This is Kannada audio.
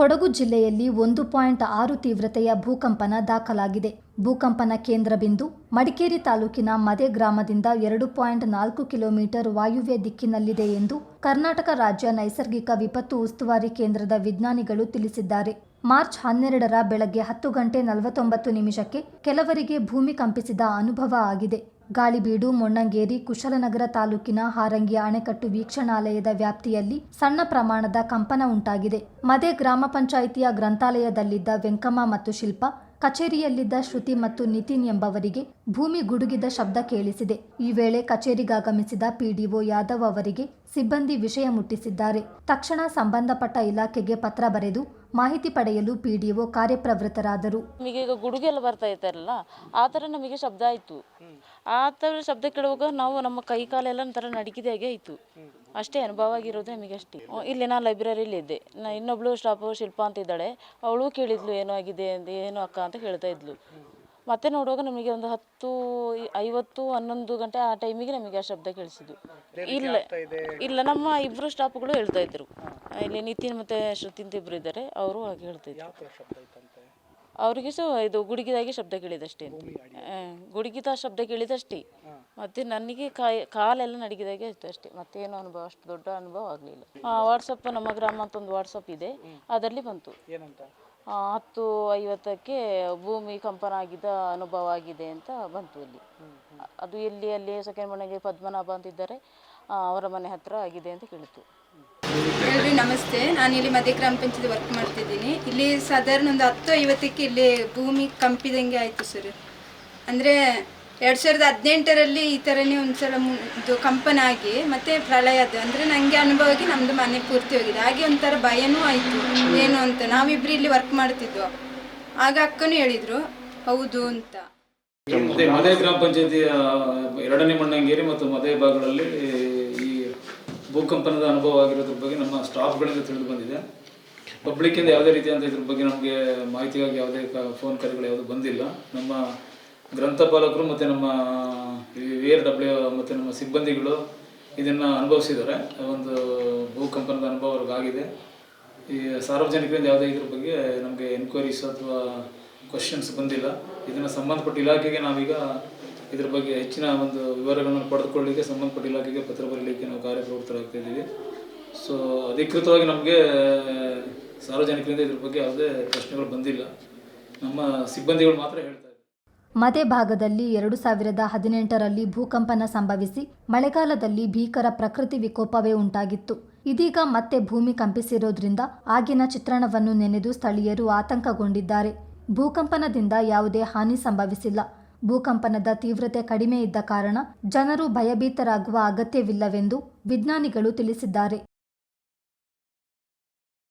ಕೊಡಗು ಜಿಲ್ಲೆಯಲ್ಲಿ ಒಂದು ಪಾಯಿಂಟ್ ಆರು ತೀವ್ರತೆಯ ಭೂಕಂಪನ ದಾಖಲಾಗಿದೆ. ಭೂಕಂಪನ ಕೇಂದ್ರ ಬಿಂದು ಮಡಿಕೇರಿ ತಾಲೂಕಿನ ಮದೆ ಗ್ರಾಮದಿಂದ ಎರಡು ಪಾಯಿಂಟ್ ನಾಲ್ಕು ಕಿಲೋಮೀಟರ್ ವಾಯುವ್ಯ ದಿಕ್ಕಿನಲ್ಲಿದೆ ಎಂದು ಕರ್ನಾಟಕ ರಾಜ್ಯ ನೈಸರ್ಗಿಕ ವಿಪತ್ತು ಉಸ್ತುವಾರಿ ಕೇಂದ್ರದ ವಿಜ್ಞಾನಿಗಳು ತಿಳಿಸಿದ್ದಾರೆ. ಮಾರ್ಚ್ ಹನ್ನೆರಡರ ಬೆಳಗ್ಗೆ ಹತ್ತು ಗಂಟೆ ನಲವತ್ತೊಂಬತ್ತು ನಿಮಿಷಕ್ಕೆ ಕೆಲವರಿಗೆ ಭೂಮಿ ಕಂಪಿಸಿದ ಅನುಭವ ಆಗಿದೆ. ಗಾಳಿಬೀಡು, ಮೊಣ್ಣಂಗೇರಿ, ಕುಶಲನಗರ ತಾಲೂಕಿನ ಹಾರಂಗಿ ಅಣೆಕಟ್ಟು ವೀಕ್ಷಣಾಲಯದ ವ್ಯಾಪ್ತಿಯಲ್ಲಿ ಸಣ್ಣ ಪ್ರಮಾಣದ ಕಂಪನ ಉಂಟಾಗಿದೆ. ಮದೆ ಗ್ರಾಮ ಪಂಚಾಯಿತಿಯ ಗ್ರಂಥಾಲಯದಲ್ಲಿದ್ದ ವೆಂಕಮ್ಮ ಮತ್ತು ಶಿಲ್ಪ ಕಚೇರಿಯಲ್ಲಿದ್ದ ಶ್ರುತಿ ಮತ್ತು ನಿತಿನ್ ಎಂಬವರಿಗೆ ಭೂಮಿ ಗುಡುಗಿದ ಶಬ್ದ ಕೇಳಿಸಿದೆ. ಈ ವೇಳೆ ಕಚೇರಿಗಾಗಮಿಸಿದ ಪಿಡಿಒ ಯಾದವ್ ಅವರಿಗೆ ಸಿಬ್ಬಂದಿ ವಿಷಯ ಮುಟ್ಟಿಸಿದ್ದಾರೆ. ತಕ್ಷಣ ಸಂಬಂಧಪಟ್ಟ ಇಲಾಖೆಗೆ ಪತ್ರ ಬರೆದು ಮಾಹಿತಿ ಪಡೆಯಲು ಪಿಡಿಒ ಕಾರ್ಯಪ್ರವೃತ್ತರಾದರು. ನಮಗೆ ಈಗ ಗುಡುಗೆ ಎಲ್ಲ ಬರ್ತಾ ಇರ್ತಾರಲ್ಲ ಆ ಥರ ನಮಗೆ ಶಬ್ದ ಆಯಿತು. ಆ ಥರ ಶಬ್ದ ಕೇಳುವಾಗ ನಾವು ನಮ್ಮ ಕೈ ಕಾಲೆಲ್ಲ ಒಂಥರ ನಡುಕಿದ ಹಾಗೆ ಆಯಿತು. ಅಷ್ಟೇ ಅನುಭವ ಆಗಿರೋದು ನಮಗೆ ಅಷ್ಟೇ. ಇಲ್ಲಿ ನಾನು ಲೈಬ್ರರಿಲಿ ಇದ್ದೆ. ನಾ ಇನ್ನೊಬ್ಳು ಸ್ಟಾಫ್ ಶಿಲ್ಪ ಅಂತ ಇದ್ದಾಳೆ. ಅವಳು ಕೇಳಿದ್ಲು, ಏನೋ ಆಗಿದೆ ಅಂತ ಏನೋ ಅಕ್ಕ ಅಂತ ಹೇಳ್ತಾ ಇದ್ಲು. ಮತ್ತೆ ನೋಡುವಾಗ ನಮಗೆ ಒಂದು ಹತ್ತು ಐವತ್ತು ಹನ್ನೊಂದು ಗಂಟೆ ಆ ಟೈಮಿಗೆ ನಮಗೆ ಆ ಶಬ್ದ ಕೇಳಿಸಿದ್ದು ಇಲ್ಲ ಇಲ್ಲ ನಮ್ಮ ಇಬ್ಬರು ಸ್ಟಾಫ್ಗಳು ಹೇಳ್ತಾ ಇದ್ರು. ಇಲ್ಲಿ ನಿತಿನ್ ಮತ್ತೆ ಶ್ರುತಿ ಅಂತ ಇಬ್ರು ಇದ್ದಾರೆ ಅವರು ಹಾಗೆ ಹೇಳ್ತಾ ಇದ್ರು. ಅವರಿಗೆ ಸಹ ಇದು ಗುಡುಗಿದಾಗೆ ಶಬ್ದ ಕೇಳಿದಷ್ಟೇ. ಗುಡುಗಿದ ಶಬ್ದ ಕೇಳಿದಷ್ಟೇ. ಮತ್ತೆ ನನಗೆ ಕಾಯಿ ಕಾಲೆಲ್ಲ ನಡಗಿದಾಗೆ ಆಯ್ತು ಅಷ್ಟೇ. ಮತ್ತೇನು ಅನುಭವ ಅಷ್ಟು ದೊಡ್ಡ ಅನುಭವ ಆಗಲಿಲ್ಲ. ವಾಟ್ಸಪ್ ನಮ್ಮ ಗ್ರಾಮ ಅಂತ ಒಂದು ವಾಟ್ಸಪ್ ಇದೆ. ಅದರಲ್ಲಿ ಬಂತು. ಏನಂತ? ಹತ್ತು ಐವತ್ತಕ್ಕೆ ಭೂಮಿ ಕಂಪನ ಆಗಿದ್ದ ಅನುಭವ ಆಗಿದೆ ಅಂತ ಬಂತು ಅಲ್ಲಿ ಅದು ಎಲ್ಲಿ, ಅಲ್ಲಿ ಸೆಕೆಂಡ್ ಮನೆಗೆ ಪದ್ಮನಾಭ ಅಂತಿದ್ದಾರೆ ಅವರ ಮನೆ ಹತ್ರ ಆಗಿದೆ ಅಂತ ಕೇಳಿತು. ಎಲ್ರಿ ನಮಸ್ತೆ. ನಾನು ಇಲ್ಲಿ ಮಧ್ಯ ಗ್ರಾಮ ಪಂಚಾಯತ್ ವರ್ಕ್ ಮಾಡ್ತಿದ್ದೀನಿ. ಇಲ್ಲಿ ಸಾಧಾರಣ ಒಂದು ಹತ್ತು ಐವತ್ತಕ್ಕೆ ಇಲ್ಲಿ ಭೂಮಿ ಕಂಪಿದಂಗೆ ಆಯಿತು ಸರ್ ಅಂದರೆ ಎರಡು ಸಾವಿರದ ಹದಿನೆಂಟರಲ್ಲಿ ಈ ಥರನೇ ಒಂದ್ಸಲ ಇದು ಕಂಪನ ಆಗಿ ಮತ್ತೆ ಪ್ರಳಯದ್ದು. ಅಂದರೆ ನನಗೆ ಅನುಭವ ಆಗಿ ನಮ್ಮದು ಮನೆ ಪೂರ್ತಿ ಹೋಗಿದೆ. ಹಾಗೆ ಒಂಥರ ಭಯನೂ ಆಯಿತು. ಏನು ಅಂತ. ನಾವಿಬ್ರು ಇಲ್ಲಿ ವರ್ಕ್ ಮಾಡ್ತಿದ್ವು. ಆಗ ಅಕ್ಕನೂ ಹೇಳಿದರು, ಹೌದು ಅಂತ. ಮತ್ತೆ ಮದೇ ಗ್ರಾಮ ಪಂಚಾಯತಿಯ ಎರಡನೇ ಮಣ್ಣಂಗೇರಿ ಮತ್ತು ಮದೇ ಭಾಗಗಳಲ್ಲಿ ಈ ಭೂಕಂಪನದ ಅನುಭವ ಆಗಿರೋದ್ರ ಬಗ್ಗೆ ನಮ್ಮ ಸ್ಟಾಫ್ಗಳಿಂದ ತಿಳಿದು ಬಂದಿದೆ. ಪಬ್ಲಿಕ್ಕಿಂದ ಯಾವುದೇ ರೀತಿಯಾದ ಇದ್ರ ಬಗ್ಗೆ ನಮಗೆ ಮಾಹಿತಿಗಾಗಿ ಯಾವುದೇ ಫೋನ್ ಕರೆಗಳು ಯಾವುದು ಬಂದಿಲ್ಲ. ನಮ್ಮ ಗ್ರಂಥಪಾಲಕರು ಮತ್ತು ನಮ್ಮ ವಿ ಆರ್ ಡಬ್ಲ್ಯೂ ಮತ್ತು ನಮ್ಮ ಸಿಬ್ಬಂದಿಗಳು ಇದನ್ನು ಅನುಭವಿಸಿದ್ದಾರೆ. ಒಂದು ಭೂಕಂಪನದ ಅನುಭವ ಅವ್ರಿಗಾಗಿದೆ ಈ ಸಾರ್ವಜನಿಕರಿಂದ ಯಾವುದೇ ಇದ್ರ ಬಗ್ಗೆ ನಮಗೆ ಎನ್ಕ್ವೈರೀಸ್ ಅಥವಾ ಕ್ವಶನ್ಸ್ ಬಂದಿಲ್ಲ. ಇದನ್ನು ಸಂಬಂಧಪಟ್ಟ ಇಲಾಖೆಗೆ ನಾವೀಗ ಇದ್ರ ಬಗ್ಗೆ ಹೆಚ್ಚಿನ ಒಂದು ವಿವರಗಳನ್ನು ಪಡೆದುಕೊಳ್ಳಲಿಕ್ಕೆ ಸಂಬಂಧಪಟ್ಟ ಇಲಾಖೆಗೆ ಪತ್ರ ಬರೀಲಿಕ್ಕೆ ನಾವು ಕಾರ್ಯಪ್ರವೃತ್ತರಾಗ್ತಿದ್ದೀವಿ. ಸೊ ಅಧಿಕೃತವಾಗಿ ನಮಗೆ ಸಾರ್ವಜನಿಕರಿಂದ ಇದ್ರ ಬಗ್ಗೆ ಯಾವುದೇ ಪ್ರಶ್ನೆಗಳು ಬಂದಿಲ್ಲ. ನಮ್ಮ ಸಿಬ್ಬಂದಿಗಳು ಮಾತ್ರ ಹೇಳ್ತಾ ಇದ್ದಾರೆ ಮದೆ ಭಾಗದಲ್ಲಿ ಎರಡು ಸಾವಿರದ ಹದಿನೆಂಟರಲ್ಲಿ ಭೂಕಂಪನ ಸಂಭವಿಸಿ ಮಳೆಗಾಲದಲ್ಲಿ ಭೀಕರ ಪ್ರಕೃತಿ ವಿಕೋಪವೇ ಉಂಟಾಗಿತ್ತು. ಇದೀಗ ಮತ್ತೆ ಭೂಮಿ ಕಂಪಿಸಿರೋದ್ರಿಂದ ಆಗಿನ ಚಿತ್ರಣವನ್ನು ನೆನೆದು ಸ್ಥಳೀಯರು ಆತಂಕಗೊಂಡಿದ್ದಾರೆ. ಭೂಕಂಪನದಿಂದ ಯಾವುದೇ ಹಾನಿ ಸಂಭವಿಸಿಲ್ಲ. ಭೂಕಂಪನದ ತೀವ್ರತೆ ಕಡಿಮೆ ಇದ್ದ ಕಾರಣ ಜನರು ಭಯಭೀತರಾಗುವ ಅಗತ್ಯವಿಲ್ಲವೆಂದು ವಿಜ್ಞಾನಿಗಳು ತಿಳಿಸಿದ್ದಾರೆ.